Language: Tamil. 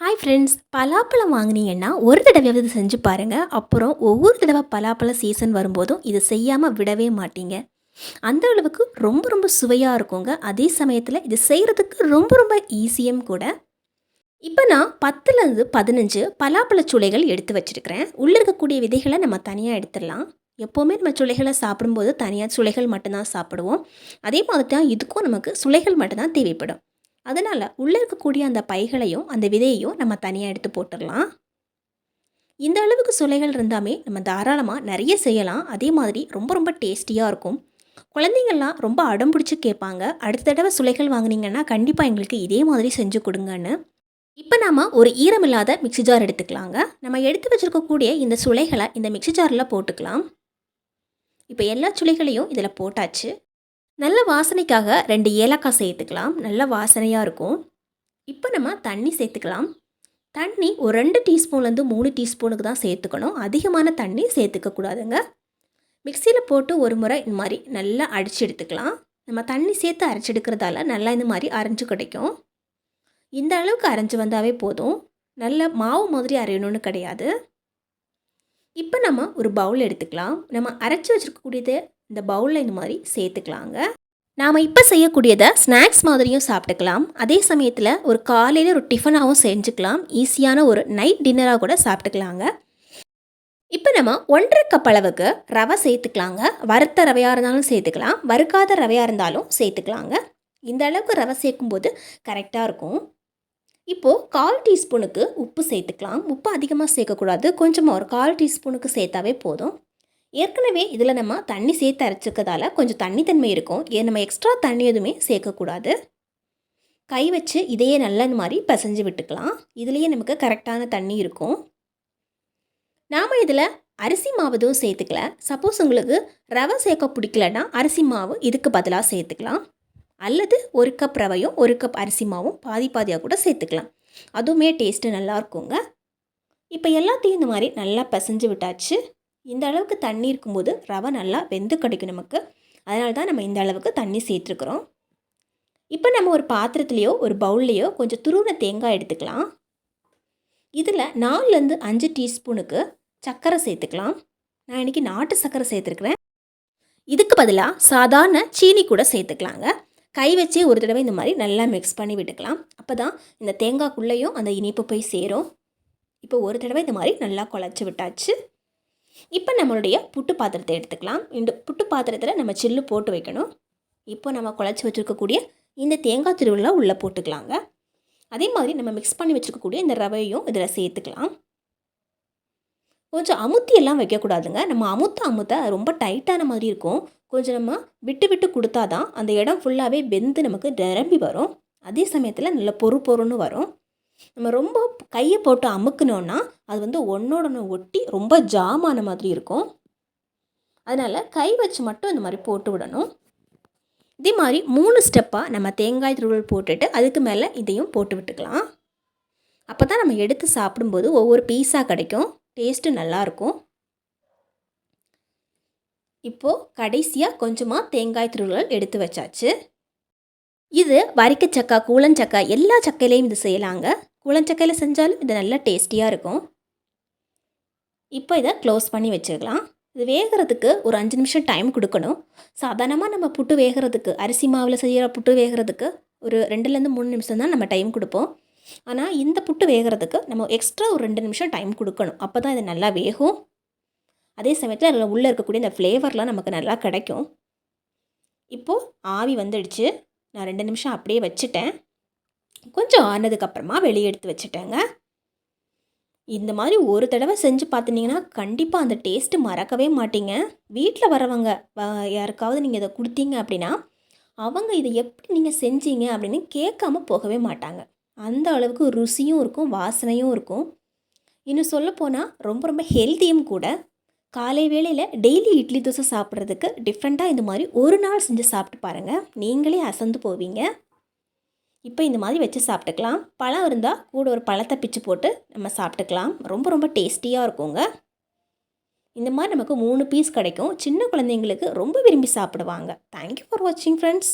ஹாய் ஃப்ரெண்ட்ஸ் பலாப்பழம் வாங்கினீங்கன்னா ஒரு தடவையாவது செஞ்சு பாருங்கள் அப்புறம் ஒவ்வொரு தடவை பலாப்பழ சீசன் வரும்போதும் இது செய்யாமல் விடவே மாட்டீங்க. அந்த அளவுக்கு ரொம்ப ரொம்ப சுவையாக இருக்குங்க. அதே சமயத்தில் இது செய்கிறதுக்கு ரொம்ப ரொம்ப ஈஸியும் கூட. இப்போ நான் பத்துலேருந்து பதினஞ்சு பலாப்பழ சுளைகள் எடுத்து வச்சுருக்கிறேன். உள்ளே இருக்கக்கூடிய விதைகளை நம்ம தனியாக எடுத்துடலாம். எப்போவுமே நம்ம சுளைகளை சாப்பிடும்போது தனியாக சுளைகள் மட்டும்தான் சாப்பிடுவோம். அதே மாதிரி தான் இதுக்கும் நமக்கு சுளைகள் மட்டும்தான் தேவைப்படும். அதனால் உள்ளே இருக்கக்கூடிய அந்த பைகளையும் அந்த விதையையும் நம்ம தனியாக எடுத்து போட்டுடலாம். இந்த அளவுக்கு சுலைகள் இருந்தாமே நம்ம தாராளமாக நிறைய செய்யலாம். அதே மாதிரி ரொம்ப ரொம்ப டேஸ்டியாக இருக்கும். குழந்தைங்கள்லாம் ரொம்ப அடம் பிடிச்சி கேட்பாங்க. அடுத்த தடவை சுலைகள் வாங்குனீங்கன்னா கண்டிப்பாக எங்களுக்கு இதே மாதிரி செஞ்சு கொடுங்கன்னு. இப்போ நாம் ஒரு ஈரமில்லாத மிக்ஸி ஜார் எடுத்துக்கலாங்க. நம்ம எடுத்து வச்சுருக்கக்கூடிய இந்த சுளைகளை இந்த மிக்ஸி ஜாரில் போட்டுக்கலாம். இப்போ எல்லா சுளைகளையும் இதில் போட்டாச்சு. நல்ல வாசனைக்காக ரெண்டு ஏலக்காய் சேர்த்துக்கலாம். நல்ல வாசனையாக இருக்கும். இப்போ நம்ம தண்ணி சேர்த்துக்கலாம். தண்ணி ஒரு ரெண்டு டீஸ்பூன்லேருந்து மூணு டீஸ்பூனுக்கு தான் சேர்த்துக்கணும். அதிகமான தண்ணி சேர்த்துக்க கூடாதுங்க. மிக்சியில் போட்டு ஒரு முறை இந்த மாதிரி நல்லா அடித்து எடுத்துக்கலாம். நம்ம தண்ணி சேர்த்து அரைச்செடுக்கிறதால நல்லா இந்த மாதிரி அரைஞ்சு கிடைக்கும். இந்த அளவுக்கு அரைஞ்சு வந்தாவே போதும். நல்ல மாவு மாதிரி அரையணும்னு கிடையாது. இப்போ நம்ம ஒரு பவுல் எடுத்துக்கலாம். நம்ம அரைச்சி வச்சுருக்கக்கூடியது இந்த பவுலில் இந்த மாதிரி சேர்த்துக்கலாங்க. நாம் இப்போ செய்யக்கூடியதை ஸ்நாக்ஸ் மாதிரியும் சாப்பிட்டுக்கலாம். அதே சமயத்தில் ஒரு காலையில் ஒரு டிஃபனாகவும் செஞ்சுக்கலாம். ஈஸியான ஒரு நைட் டின்னராக கூட சாப்பிட்டுக்கலாங்க. இப்போ நம்ம ஒன்றரை கப் அளவுக்கு ரவை சேர்த்துக்கலாங்க. வறுத்த ரவையாக இருந்தாலும் சேர்த்துக்கலாம். வறுக்காத ரவையாக இருந்தாலும் சேர்த்துக்கலாங்க. இந்த அளவுக்கு ரவை சேர்க்கும்போது கரெக்டாக இருக்கும். இப்போது கால் டீஸ்பூனுக்கு உப்பு சேர்த்துக்கலாம். உப்பு அதிகமாக சேர்க்கக்கூடாது. கொஞ்சமாக ஒரு கால் டீஸ்பூனுக்கு சேர்த்தாவே போதும். ஏற்கனவே இதில் நம்ம தண்ணி சேர்த்து அரைச்சிக்கிறதால கொஞ்சம் தண்ணி தன்மை இருக்கும். ஏன் நம்ம எக்ஸ்ட்ரா தண்ணி எதுவுமே சேர்க்கக்கூடாது. கை வச்சு இதையே நல்லா இந்த மாதிரி பிசைஞ்சு விட்டுக்கலாம். இதுலேயே நமக்கு கரெக்டான தண்ணி இருக்கும். நாம் இதில் அரிசி மாவு எதுவும் சேர்த்துக்கல. சப்போஸ் உங்களுக்கு ரவை சேர்க்க பிடிக்கலன்னா அரிசி மாவு இதுக்கு பதிலாக சேர்த்துக்கலாம். அல்லது ஒரு கப் ரவையும் ஒரு கப் அரிசி மாவும் பாதி பாதியாக கூட சேர்த்துக்கலாம். அதுவுமே டேஸ்ட்டு நல்லா இருக்குங்க. இப்போ எல்லாத்தையும் இந்த மாதிரி நல்லா பிசைஞ்சு விட்டாச்சு. இந்த அளவுக்கு தண்ணி இருக்கும்போது ரவை நல்லா வெந்து கிடைக்கும் நமக்கு. அதனால தான் நம்ம இந்த அளவுக்கு தண்ணி சேர்த்துருக்குறோம். இப்போ நம்ம ஒரு பாத்திரத்துலேயோ ஒரு பவுல்லையோ கொஞ்சம் துருவின தேங்காய் எடுத்துக்கலாம். இதில் நாலுலேருந்து அஞ்சு டீஸ்பூனுக்கு சர்க்கரை சேர்த்துக்கலாம். நான் இன்றைக்கி நாட்டு சர்க்கரை சேர்த்துருக்குறேன். இதுக்கு பதிலாக சாதாரண சீனி கூட சேர்த்துக்கலாங்க. கை வச்சே ஒரு தடவை இந்த மாதிரி நல்லா மிக்ஸ் பண்ணி விட்டுக்கலாம். அப்போ தான் இந்த தேங்காய்க்குள்ளேயும் அந்த இனிப்பு போய் சேரும். இப்போ ஒரு தடவை இந்த மாதிரி நல்லா குழச்சி விட்டாச்சு. இப்போ நம்மளுடைய புட்டு பாத்திரத்தை எடுத்துக்கலாம். இந்த புட்டு பாத்திரத்தில் நம்ம சில்லு போட்டு வைக்கணும். இப்போ நம்ம குழச்சி வச்சுருக்கக்கூடிய இந்த தேங்காய் திருவிழா உள்ளே போட்டுக்கலாங்க. அதே மாதிரி நம்ம மிக்ஸ் பண்ணி வச்சுருக்கக்கூடிய இந்த ரவையும் இதில் சேர்த்துக்கலாம். கொஞ்சம் அமுத்தி எல்லாம் வைக்கக்கூடாதுங்க. நம்ம அமுத்த அமுத்த ரொம்ப டைட்டான மாதிரி இருக்கும். கொஞ்சம் நம்ம விட்டு விட்டு கொடுத்தா தான் அந்த இடம் ஃபுல்லாகவே வெந்து நமக்கு நிரம்பி வரும். அதே சமயத்தில் நல்ல பொறு பொறுன்னு வரும். நம்ம ரொம்ப கையை போட்டு அமுக்குனோன்னா அது வந்து ஒன்றோட ஒன்று ஒட்டி ரொம்ப ஜாமான மாதிரி இருக்கும். அதனால் கை வச்சு மட்டும் இந்த மாதிரி போட்டு விடணும். இதே மாதிரி மூணு ஸ்டெப்பாக நம்ம தேங்காய் துருவல் போட்டுட்டு அதுக்கு மேலே இதையும் போட்டு விட்டுக்கலாம். அப்போ தான் நம்ம எடுத்து சாப்பிடும்போது ஒவ்வொரு பீஸாக கிடைக்கும். டேஸ்ட்டு நல்லாயிருக்கும் இப்போது கடைசியாக கொஞ்சமாக தேங்காய் துருவல் எடுத்து வச்சாச்சு. இது வரிக்க சக்கா கூழஞ்சக்கா எல்லா சக்கையிலையும் இது செய்யலாங்க. கூழஞ்சக்கையில் செஞ்சாலும் இது நல்லா டேஸ்டியாக இருக்கும். இப்போ இதை க்ளோஸ் பண்ணி வச்சுக்கலாம் இது வேகிறதுக்கு ஒரு அஞ்சு நிமிஷம் டைம் கொடுக்கணும். சாதாரணமாக நம்ம புட்டு வேகிறதுக்கு அரிசி மாவில் செய்கிற புட்டு வேகிறதுக்கு ஒரு ரெண்டுலேருந்து மூணு நிமிஷம் தான் நம்ம டைம் கொடுப்போம். ஆனால் இந்த புட்டு வேகிறதுக்கு நம்ம எக்ஸ்ட்ரா ஒரு ரெண்டு நிமிஷம் டைம் கொடுக்கணும். அப்போ தான் இது நல்லா வேகும். அதே சமயத்தில் அதில் உள்ளே இருக்கக்கூடிய இந்த ஃப்ளேவர்லாம் நமக்கு நல்லா கிடைக்கும். இப்போது ஆவி வந்துடுச்சு. நான் ரெண்டு நிமிஷம் அப்படியே வச்சுட்டேன். கொஞ்சம் ஆனதுக்கப்புறமா வெளியே எடுத்து வச்சுட்டேங்க. இந்த மாதிரி ஒரு தடவை செஞ்சு பார்த்துட்டிங்கன்னா கண்டிப்பாக அந்த டேஸ்ட்டு மறக்கவே மாட்டீங்க. வீட்டில் வரவங்க யாருக்காவது நீங்கள் இதை கொடுத்தீங்க அப்படின்னா அவங்க இதை எப்படி நீங்கள் செஞ்சீங்க அப்படின்னு கேட்காம போகவே மாட்டாங்க. அந்த அளவுக்கு ருசியும் இருக்கும் வாசனையும் இருக்கும். இன்னும் சொல்லப்போனால் ரொம்ப ரொம்ப ஹெல்த்தியும் கூட காலை வேளையில் டெய்லி இட்லி தோசை சாப்பிட்றதுக்கு டிஃப்ரெண்ட்டாக இந்த மாதிரி ஒரு நாள் செஞ்சு சாப்பிட்டு பாருங்கள் நீங்களே அசந்து போவீங்க. இப்போ இந்த மாதிரி வச்சு சாப்பிட்டுக்கலாம். பழம் இருந்தால் கூட ஒரு பழத்தை பிச்சு போட்டு நம்ம சாப்பிட்டுக்கலாம். ரொம்ப ரொம்ப டேஸ்டியாக இருக்குங்க. இந்த மாதிரி நமக்கு மூணு பீஸ் கிடைக்கும். சின்ன குழந்தைங்களுக்கு ரொம்ப விரும்பி சாப்பிடுவாங்க. தேங்க்யூ ஃபார் வாட்சிங் ஃப்ரெண்ட்ஸ்